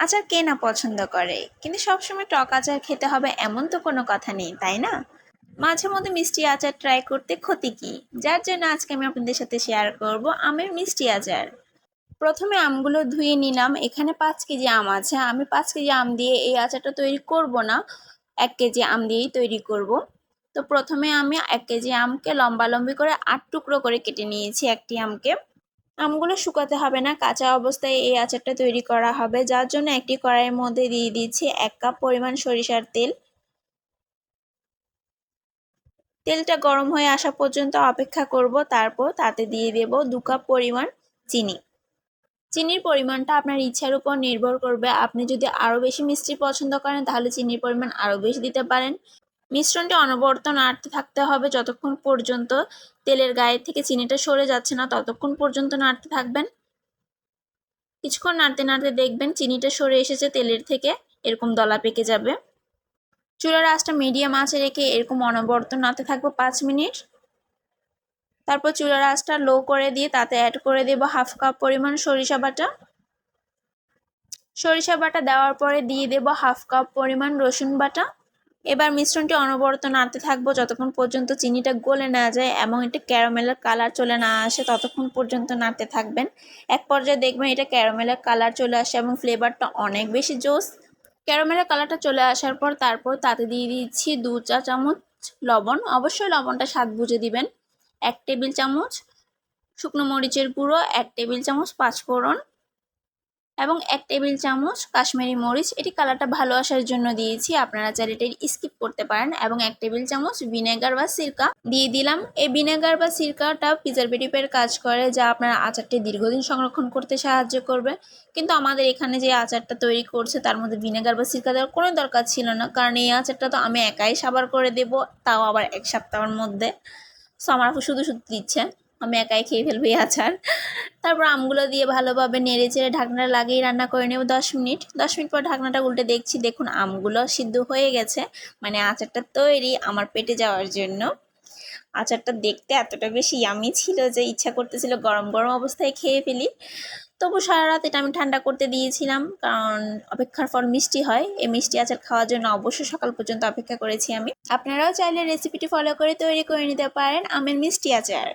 আচার কে না পছন্দ করে? কিন্তু সবসময় টক আচার খেতে হবে এমন তো কোনো কথা নেই, তাই না? মাঝে মধ্যে মিষ্টি আচার ট্রাই করতে ক্ষতি কি? যার জন্য আজকে আমি আপনাদের সাথে শেয়ার করব আমের মিষ্টি আচার। প্রথমে আমগুলো ধুয়ে নিলাম। এখানে পাঁচ কেজি আম আছে। আমি পাঁচ কেজি আম দিয়ে এই আচারটা তৈরি করব না। এক কেজি আম দিয়েই তৈরি করব। তো প্রথমে আমি এক কেজি আমকে লম্বা লম্বি করে আট টুকরো করে কেটে নিয়েছি একটি আমকে। আমগুলো শুকাতে হবে না। কাঁচা অবস্থায় এই আচারটা তৈরি করা হবে। যার জন্য একটি কড়াইয়ের মধ্যে দিয়ে দিচ্ছি এক কাপ পরিমাণ সরিষার তেল। তেলটা গরম হয়ে আসা পর্যন্ত অপেক্ষা করব। তারপর তাতে দিয়ে দেব দু কাপ পরিমাণ চিনি। চিনির পরিমাণটা আপনার ইচ্ছার উপর নির্ভর করবে। আপনি যদি আরও বেশি মিষ্টি পছন্দ করেন, তাহলে চিনির পরিমাণ আরও বেশি দিতে পারেন। মিশ্রণটি অনবরত নাড়তে থাকতে হবে। যতক্ষণ পর্যন্ত তেলের গায়ে থেকে চিনিটা সরে যাচ্ছে না, ততক্ষণ পর্যন্ত নাড়তে থাকবেন। কিছুক্ষণ নাড়তে নাড়তে দেখবেন চিনিটা সরে এসেছে তেলের থেকে, এরকম দলা পেকে যাবে। চুলার আঁচটা মিডিয়াম আঁচে রেখে এরকম অনবরত নাড়তে থাকব পাঁচ মিনিট। তারপর চুলার আঁচটা লো করে দিয়ে তাতে অ্যাড করে দেব হাফ কাপ পরিমাণ সরিষা বাটা। সরিষা বাটা দেওয়ার পরে দিয়ে দেব হাফ কাপ পরিমাণ রসুন বাটা। এবার মিশ্রণটি অনবরত নাড়তে থাকব। যতক্ষণ পর্যন্ত চিনিটা গলে না যায় এবং এটা ক্যারামেলের কালার চলে না আসে, ততক্ষণ পর্যন্ত নাড়তে থাকবেন। এক পর্যায়ে দেখবেন এটা ক্যারামেলের কালার চলে আসে এবং ফ্লেভারটা অনেক বেশি জোস। ক্যারামেলের কালারটা চলে আসার পর তারপর তাতে দিয়ে দিচ্ছি দু চা চামচ লবণ। অবশ্যই লবণটা স্বাদ বুঝে দিবেন। এক টেবিল চামচ শুকনো মরিচের গুঁড়ো, এক টেবিল চামচ পাঁচফোড়ন। এবং এক টেবিল চামচ কাশ্মীরি মরিচ। এটি কালারটা ভালো আসার জন্য দিয়েছি, আপনারা চাইলে এটি স্কিপ করতে পারেন। এবং এক টেবিল চামচ ভিনেগার বা সিরকা দিয়ে দিলাম। এই ভিনেগার বা সিরকাটা প্রিজারভেটিভের কাজ করে, যা আপনার আচারটি দীর্ঘদিন সংরক্ষণ করতে সাহায্য করবে। কিন্তু আমাদের এখানে যে আচারটা তৈরি করছে, তার মধ্যে ভিনেগার বা সিরকা দেওয়ার কোনো দরকার ছিল না। কারণ এই আচারটা তো আমি একাই সাবার করে দেব, তাও আবার এক সপ্তাহের মধ্যে। সো আমার শুধু শুধু দিচ্ছে, আমি একাই খেয়ে ফেলব এই আচার। তারপর আমগুলো দিয়ে ভালোভাবে নেড়ে চেড়ে ঢাকনাটা লাগিয়ে রান্না করে নেব দশ মিনিট। দশ মিনিট পর ঢাকনাটা উল্টে দেখছি, দেখুন আমগুলো সিদ্ধ হয়ে গেছে। মানে আচারটা তৈরি আমার পেটে যাওয়ার জন্য। আচারটা দেখতে এতটা বেশি ইয়ামি ছিল যে ইচ্ছা করতেছিল গরম গরম অবস্থায় খেয়ে ফেলি। তবু সারা রাত এটা আমি ঠান্ডা করতে দিয়েছিলাম কারণ অপেক্ষার ফল মিষ্টি হয়। এই মিষ্টি আচার খাওয়ার জন্য অবশ্যই সকাল পর্যন্ত অপেক্ষা করেছি আমি। আপনারাও চাইলে রেসিপিটি ফলো করে তৈরি করে নিতে পারেন আমের মিষ্টি আচার।